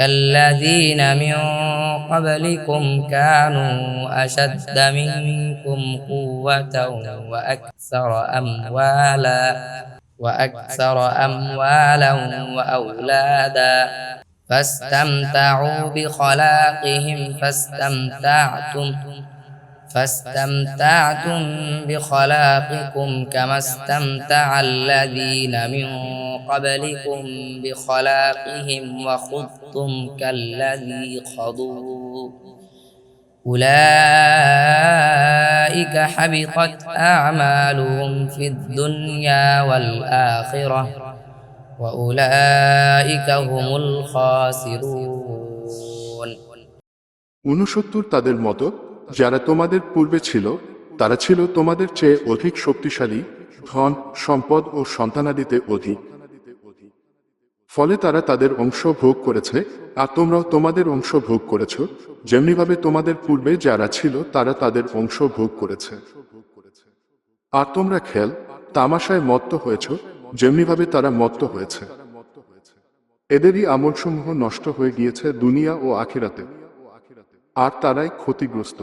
كالذين من قبلكم كانوا أشد منكم قوة وأكثر أموالا وأكثر أموالا وأولادا فاستمتعوا بخلاقهم فاستمتعتم فاستمتعتم بخلاقكم كما استمتع الذين من قبلكم بخلاقهم وخضتم كالذي خضوا أولئك حبطت أعمالهم في الدنيا والآخرة وأولئك هم الخاسرون ঊনসত্তর তাদের মতো যারা তোমাদের পূর্বে ছিল, তারা ছিল তোমাদের চেয়ে অধিক শক্তিশালী, ধন, সম্পদ ও সন্তানাদিতে অধিক। ফলে তারা তাদের অংশ ভোগ করেছে, আর তোমরাও তোমাদের অংশ ভোগ করেছ। যেমনিভাবে তোমাদের পূর্বে যারা ছিল, তারা তাদের অংশ ভোগ করেছে। আর তোমরা খেল, তামাশায় মত্ত হয়েছ, যেমনিভাবে তারা মত্ত হয়েছে। এদেরই আমলসমূহ নষ্ট হয়ে গিয়েছে দুনিয়া ও আখিরাতে। আর তারাই ক্ষতিগ্রস্ত।